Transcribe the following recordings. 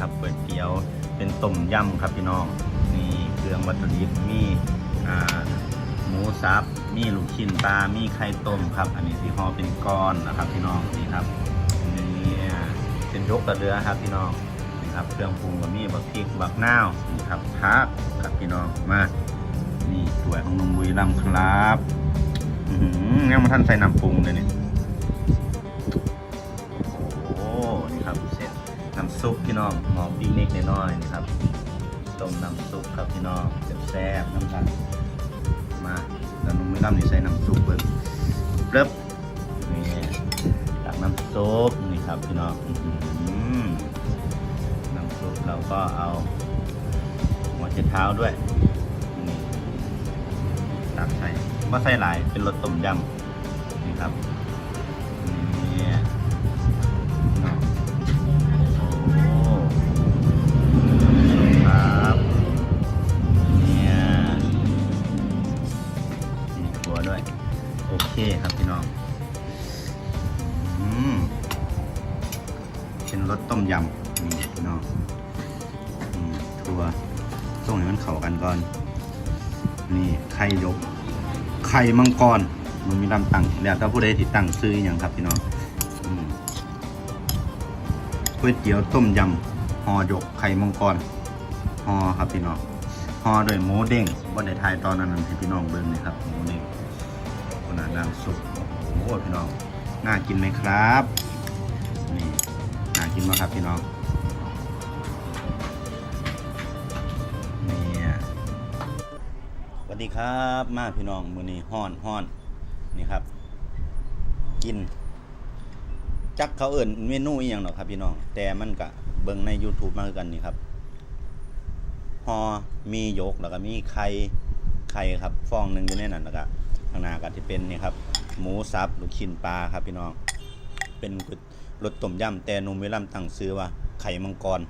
ครับก๋วยเตี๋ยวเป็นต้มยำครับพี่น้องนี่เครื่องวัตถุดิบมีหมูสับมีลูกชิ้นปลา มีไข่ต้มครับ อันนี้สีห่อเป็นก้อนนะครับพี่น้องนี่ครับนี่เส้นยกกับเรือครับพี่น้องนี่ครับเครื่องปรุงก็มีบักพริกบักนาวนี่ครับพักครับพี่น้องมานี่สวยของนุ่มบุรีรัมย์ครับยังมาท่านใส่น้ำปรุงเลยเนี่ย ซุปพี่น้องหมอปีเล็กน้อยๆนี่ครับต้มน้ำซุปครับพี่น้องแซ่บน้ำกันมาแล้วนุ่มไม่ร่ำนี่ใส่น้ำซุปเบิ่งเริ่มนี่ตักน้ำซุปนี่ครับพี่น้องอน้ำซุปเราก็เอาหัวเช็ดเท้าด้วยนี่ตักใส่ว่าใส่หลายเป็นรสต้มยำนี่ครับ เป็นรสต้มยำนี่พี่น้องถั่วส่งให้มันเข้ากันก่อน นี่ไข่ยก ไข่มังกร มันมีลำตังแล้วถ้าผู้ใดที่ตั้งซื้ออย่างครับพี่น้องก๋วยเตี๋ยวต้มยำห่อยกไข่มังกรห่อครับพี่น้องห่อด้วยหมูเด้งว่าได้ทายตอนนั้นให้พี่น้องเบิ่งเลยครับหมูเด้งขนาดน้ำซุปโอ้โหพี่น้องน่ากินไหมครับนี่ิมากครับพี่น้องเนี่ยสวัสดีครับมาพี่น้องมือนี้ฮ้อนฮ้อนนี่ครับ กิน จักเขาเอิ่นเมนูอีหยังหรอกครับพี่น้อง แต่มันกะเบิ่งใน YouTube มาคือกันนี่ครับฮอมียกแล้วก็มีไข่ไข่ครับ ฟองหนึ่งอยู่ในนั้นแล้วก็ข้างหน้าก็ที่เป็นนี่ครับ หมูสับลูกชิ้นปลาครับพี่น้อง เป็น รสต้มยำแต่นุ่มเวลัมตั้งซื้อว่า ไข่มังกร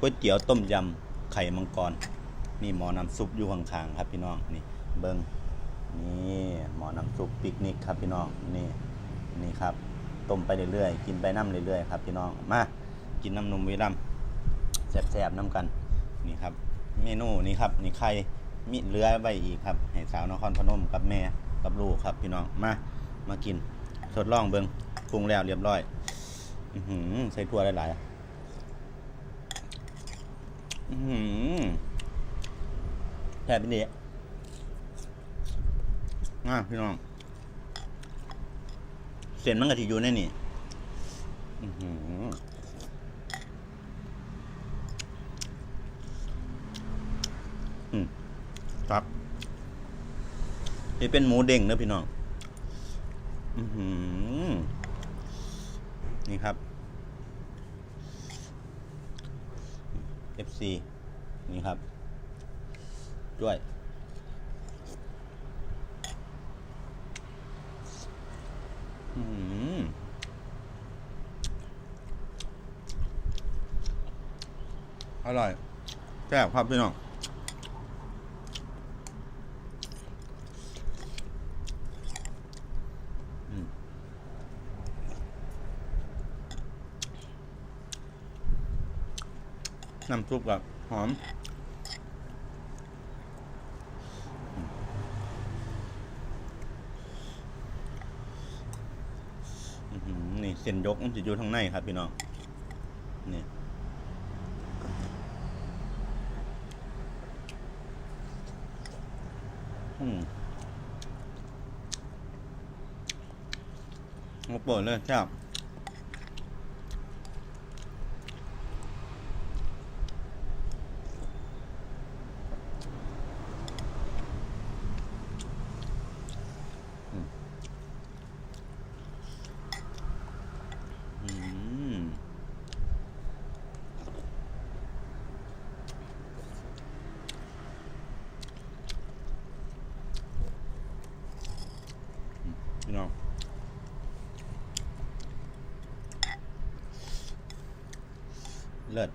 ก๋วยเตี๋ยวต้มยำไข่มังกรนี่หมอน้ำซุปอยู่ข้างๆครับพี่น้องนี่เบิ้งนี่หมอน้ำซุปปิกนิกครับพี่น้องนี่นี่ครับต้มไปเรื่อยๆกินไปน้ำเรื่อยๆครับพี่น้องมากินน้ำนมวิลัมแซบๆน้ำกันนี่ครับ เมนูนี่ครับนี่ไข่มีเหลือไว้อีกครับให้สาวนครพนมกับแม่กับลูกครับพี่น้องมามากินทดลองเบิ้ง ปรุงแล้วเรียบร้อยอื้อหือใส่ถั่วหลายๆแผลเป็นเด็กอะพี่น้อง เส้นมันกะทิอยู่ในนี่ครับ นี่เป็นหมูเด้งนะพี่น้อง อือหือ นี่ครับ FC นี่ครับด้วยอืมอร่อยแซ่บครับพี่น้อง น้ำซุปกับหอม นี่เส้นยกมันจะอยู่ทางในครับพี่น้อง นี่อืมมาเปิดเลยครับ เลิศ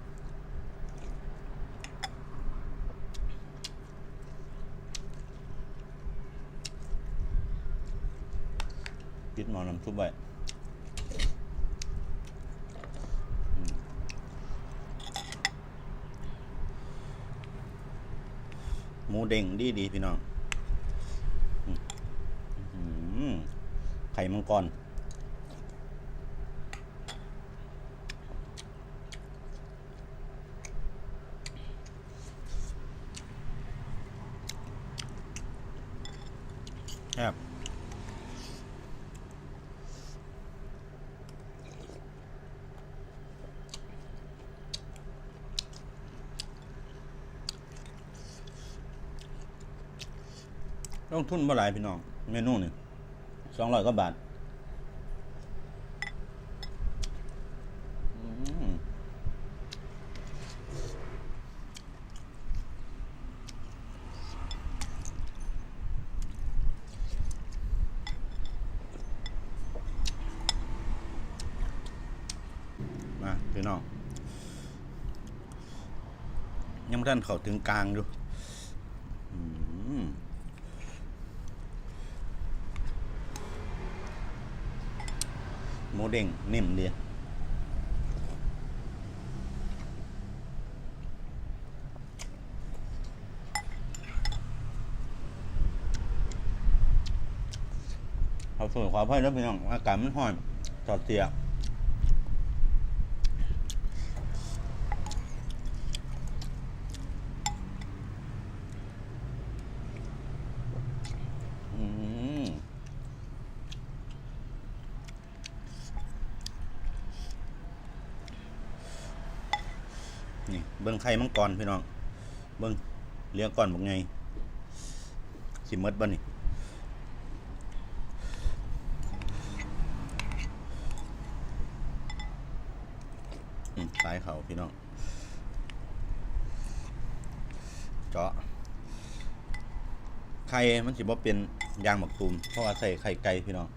ปิดหม้อน้ำซุปไปหมูเด้งดีดีพี่น้องไข่มังกร ลงทุนบ่หลายพี่น้อง เมนูนี่สองร้อยกว่าบาทมาพี่น้องยังไม่ทันเขาถึงกลางอยู่อืม ห มูเด้งนิ่มดีเอาส่วนความพ่อยแล้วพี่น้องอากาศมันห้อยจอดเตียอืม นี่เบิ้งไข่มังกรพี่น้อง เบิ้งเลี้ยงก่อนบอกไงสิมดบ่นี่อืมสายเขาพี่น้อง เจาะ ไข่มันสิบ่เป็นยางหมักตูมเพราะว่าใส่ไข่ไก่พี่น้อง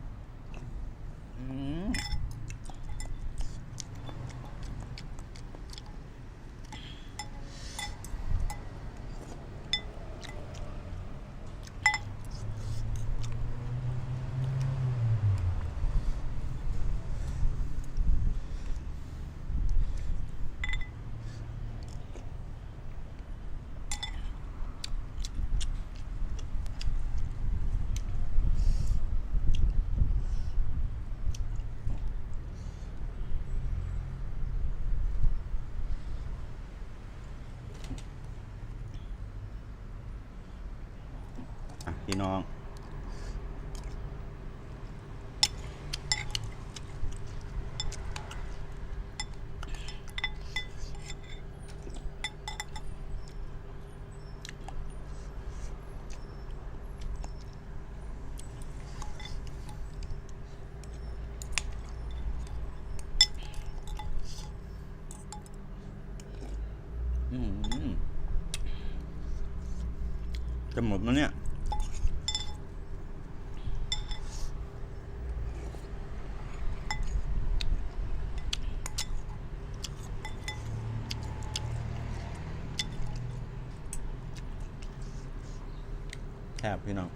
พี่น้อง จะหมดแล้วเนี่ย แคบพี่น้อง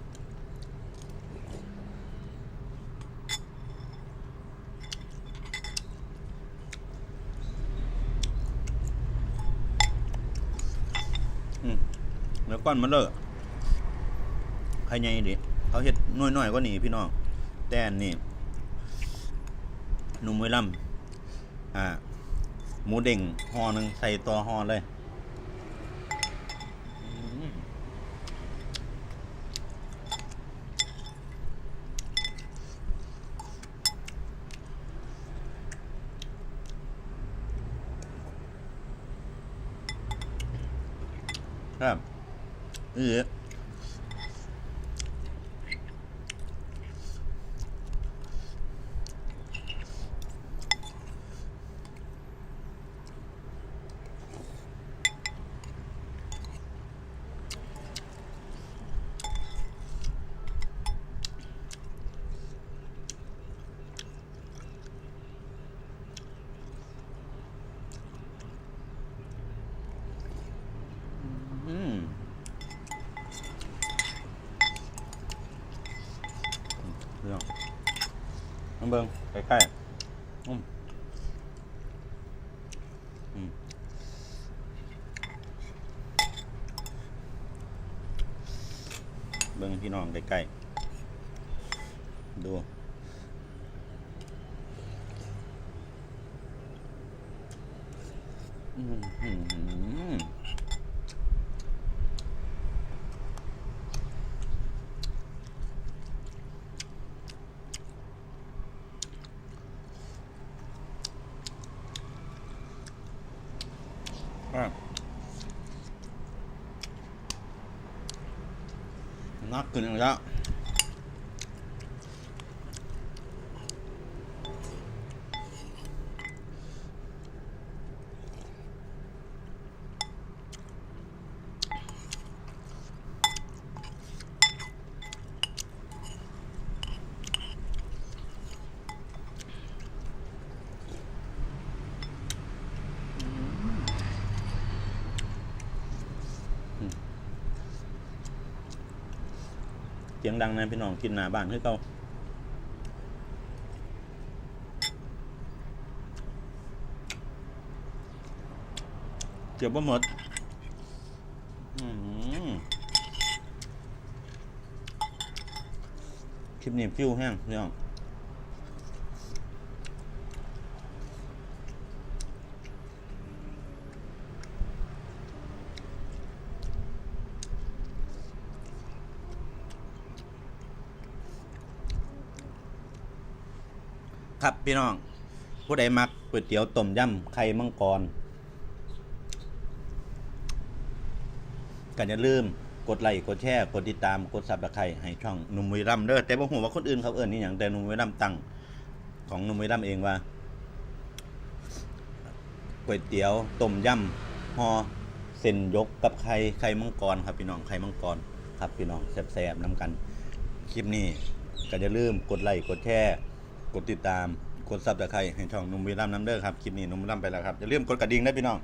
อืมเดี๋ยว ก้อนมันเลอะใครใหญ่ดิเขาเห็ดน้อยๆก็หนีพี่น้อง แต่นี่หนุ่มว้ล่ำอ่า หมูเด้งห่อหนึ่งใส่ต่อห่อเลยครับ เอออืมเรื่อง น้องเบิงใกล้ๆอืมอืมพี่น้องใกล้ๆดูอื้อหืออะ นักขึ้นอี เสียงดังนะพี่น้องกินหน้าบ้านคือเก่าเกือบบ่หมดคลิปนี้ฟิวแห้งพี่น้อง ครับพี่น้อง ผู้ใดมักก๋วยเตี๋ยวต้มยำไข่มังกรก็อย่าลืมกดไลค์กดแชร์กดติดตามกดซับสไครต์ให้ช่องหนุ่มวิรัมเด้อแต่บ่ฮู้ว่าคนอื่นเขาเอิ้นนี่หยังแต่หนุ่มวิรัมตั้งของหนุ่มวิรัมเองว่าก๋วยเตี๋ยวต้มยำห่อเส้นยกกับไข่ไข่มังกรครับพี่น้องไข่มังกรครับพี่น้องแซ่บๆนํกัน คลิปนี้ก็อย่าลืมกดไลค์กดแชร์ กดติดตาม กดซับสไคร้ให้ช่องหนุ่มวีรัมน้ำเด้อครับ คลิปนี้หนุ่มวีรัมไปแล้วครับ อย่าลืมกดกระดิ่งได้พี่น้อง